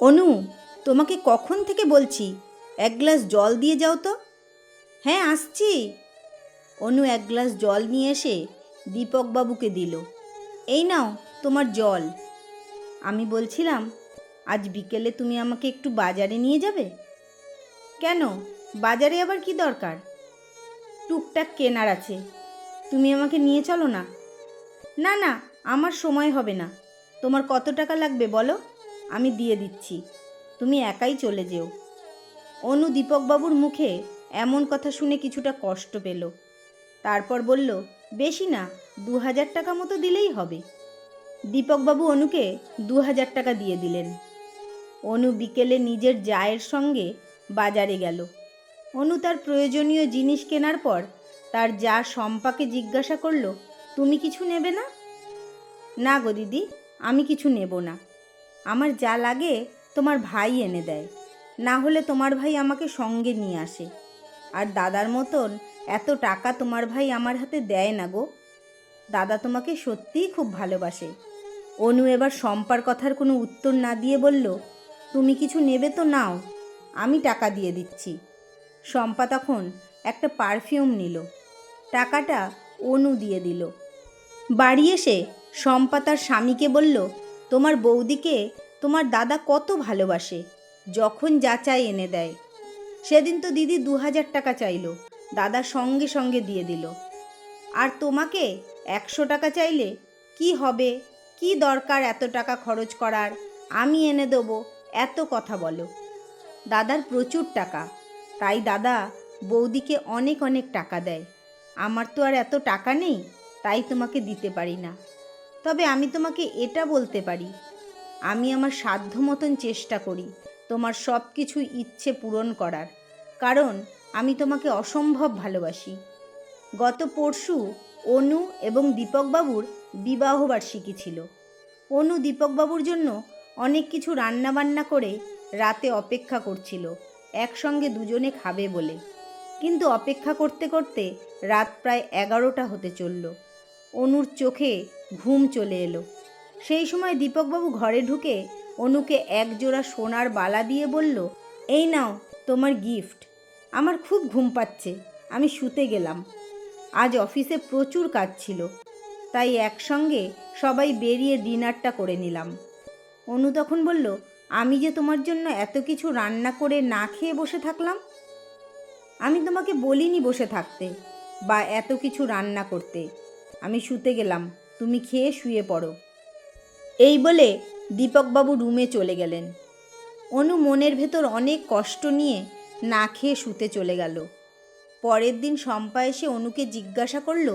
অনু, তোমাকে কখন থেকে বলছি? এক গ্লাস জল দিয়ে যাও তো। হ্যাঁ আসছি। অনু এক গ্লাস জল নিয়ে এসে দীপকবাবুকে দিল। এই নাও, তোমার জল। আমি বলছিলাম, আজ বিকেলে তুমি আমাকে একটু বাজারে নিয়ে যাবে? কেন? বাজারে আবার কি দরকার? টুকটাক কেনার আছে। তুমি আমাকে নিয়ে চলো না। না না, আমার সময় হবে না। তোমার কত টাকা লাগবে বলো? আমি দিয়ে দিচ্ছি। তুমি একাই চলে যেও। অনু দীপকবাবুর মুখে এমন কথা শুনে কিছুটা কষ্ট পেল। তারপর বলল, বেশি না, দু হাজার টাকা মতো দিলেই হবে। দীপকবাবু অনুকে দু হাজার টাকা দিয়ে দিলেন। অনু বিকেলে নিজের জায়ের সঙ্গে বাজারে গেল। অনু তার প্রয়োজনীয় জিনিস কেনার পর তার যা শম্পাকে জিজ্ঞাসা করল, তুমি কিছু নেবে না? না গো দিদি, আমি কিছু নেব না। আমার যা লাগে তোমার ভাই এনে দেয়। না হলে তোমার ভাই আমাকে সঙ্গে নিয়ে আসে। আর দাদার মতন এত টাকা তোমার ভাই আমার হাতে দেয় না গো। দাদা তোমাকে সত্যিই খুব ভালোবাসে। অনু এবার শম্পার কথার কোনো উত্তর না দিয়ে বলল, তুমি কিছু নেবে তো নাও, আমি টাকা দিয়ে দিচ্ছি। শম্পা তখন একটা পারফিউম নিল। টাকাটা অনু দিয়ে দিল। বাড়ি এসে শম্পা তার স্বামীকে বলল তোমার বৌদিকে তোমার দাদা কত ভালোবাসে, যখন যা চাই এনে দেয়। সেদিন তো দিদি দু হাজার টাকা চাইলো, দাদা সঙ্গে সঙ্গে দিয়ে দিল। আর তোমাকে একশো টাকা চাইলে কি হবে, কি দরকার এত টাকা খরচ করার, আমি এনে দেবো, এত কথা বলো। দাদার প্রচুর টাকা, তাই দাদা বৌদিকে অনেক অনেক টাকা দেয়। আমার তো আর এত টাকা নেই, তাই তোমাকে দিতে পারি না। তবে আমি তোমাকে এটা বলতে পারি। আমি আমার সাধ্য মতন চেষ্টা করি তোমার সব কিছু ইচ্ছে পূরণ করার। কারণ আমি তোমাকে অসম্ভব ভালোবাসি। গত পরশু অনু এবং দীপকবাবুর বিবাহবার্ষিকী ছিল। অনু দীপকবাবুর জন্য অনেক কিছু রান্নাবান্না করে রাতে অপেক্ষা করছিল, একসঙ্গে দুজনে খাবে বলে। কিন্তু অপেক্ষা করতে করতে রাত প্রায় এগারোটা হতে চলল। অনুর চোখে ঘুম চলে এলো। সেই সময় দীপকবাবু ঘরে ঢুকে অনুকে একজোড়া সোনার বালা দিয়ে বলল, এই নাও, তোমার গিফট। আমার খুব ঘুম পাচ্ছে, আমি শুতে গেলাম। আজ অফিসে প্রচুর কাজ ছিল, তাই একসঙ্গে সবাই বেরিয়ে ডিনারটা করে নিলাম। অনু তখন বলল, আমি যে তোমার জন্য এত কিছু রান্না করে না খেয়ে বসে থাকলাম? আমি তোমাকে বলিনি বসে থাকতে বা এত কিছু রান্না করতে। আমি শুতে গেলাম তুমি খেয়ে শুয়ে পড়ো। এই বলে দীপকবাবু রুমে চলে গেলেন। অনু মনের ভেতর অনেক কষ্ট নিয়ে না খেয়ে শুতে চলে গেল। পরের দিন শম্পা এসে অনুকে জিজ্ঞাসা করল,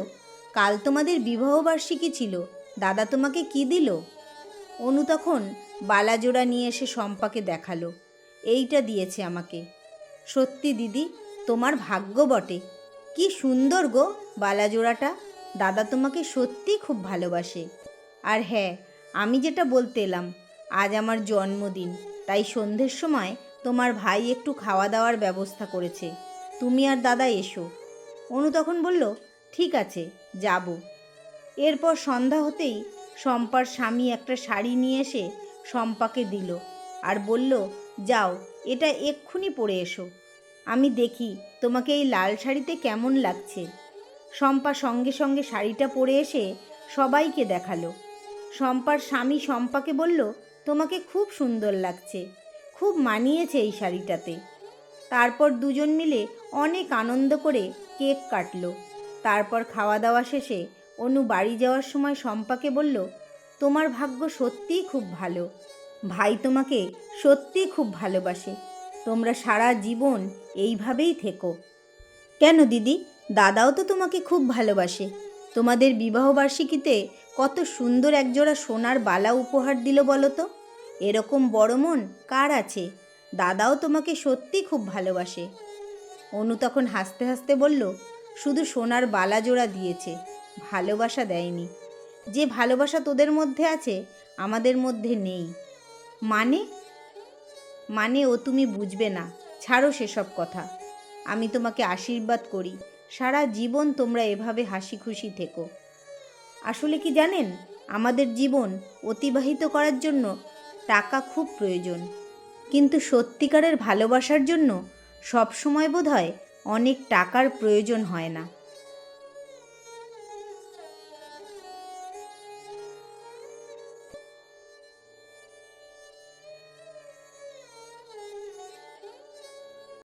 কাল তোমাদের বিবাহবার্ষিকী ছিল, দাদা তোমাকে কি দিল? অনু তখন বালাজোড়া নিয়ে এসে শম্পাকে দেখাল, এইটা দিয়েছে আমাকে। সত্যি দিদি, তোমার ভাগ্য বটে। কি সুন্দর গো বালাজোড়াটা। দাদা তোমাকে সত্যি খুব ভালোবাসে। আর হ্যাঁ আমি যেটা বলতে এলাম, আজ আমার জন্মদিন, তাই সন্ধ্যের সময় তোমার ভাই একটু খাওয়া দাওয়ার ব্যবস্থা করেছে। তুমি আর দাদা এসো। অনু তখন বলল, ঠিক আছে, যাব। এরপর সন্ধ্যা হতেই শম্পার স্বামী একটা শাড়ি নিয়ে এসে শম্পাকে দিল আর বলল, যাও, এটা এক্ষুনি পরে এসো। আমি দেখি তোমাকে এই লাল শাড়িতে কেমন লাগছে। শম্পা সঙ্গে সঙ্গে শাড়িটা পরে এসে সবাইকে দেখাল। শম্পার স্বামী শম্পাকে বলল, তোমাকে খুব সুন্দর লাগছে, খুব মানিয়েছে এই শাড়িটাতে। তারপর দুজন মিলে অনেক আনন্দ করে কেক কাটলো। তারপর খাওয়া দাওয়া শেষে অনু বাড়ি যাওয়ার সময় শম্পাকে বলল, তোমার ভাগ্য সত্যিই খুব ভালো। ভাই তোমাকে সত্যিই খুব ভালোবাসে। তোমরা সারা জীবন এইভাবেই থেকো। কেন দিদি? দাদাও তো তোমাকে খুব ভালোবাসে। তোমাদের বিবাহবার্ষিকীতে কত সুন্দর একজোড়া সোনার বালা উপহার দিল বলো তো? এরকম বড় মন কার আছে? দাদাও তোমাকে সত্যি খুব ভালোবাসে। অনু তখন হাসতে হাসতে বলল, শুধু সোনার বালা জোড়া দিয়েছে, ভালোবাসা দেয়নি। যে ভালোবাসা তোদের মধ্যে আছে, আমাদের মধ্যে নেই। মানে? মানে ও তুমি বুঝবে না। ছাড়ো সেসব কথা। আমি তোমাকে আশীর্বাদ করি। সারা জীবন তোমরা এভাবে হাসি খুশি থেকো। আসলে কি জানেন? আমাদের জীবন অতিবাহিত করার জন্য টাকা খুব প্রয়োজন। কিন্তু সত্যিকারের ভালোবাসার জন্য সবসময় বোধ হয় অনেক টাকার প্রয়োজন হয় না।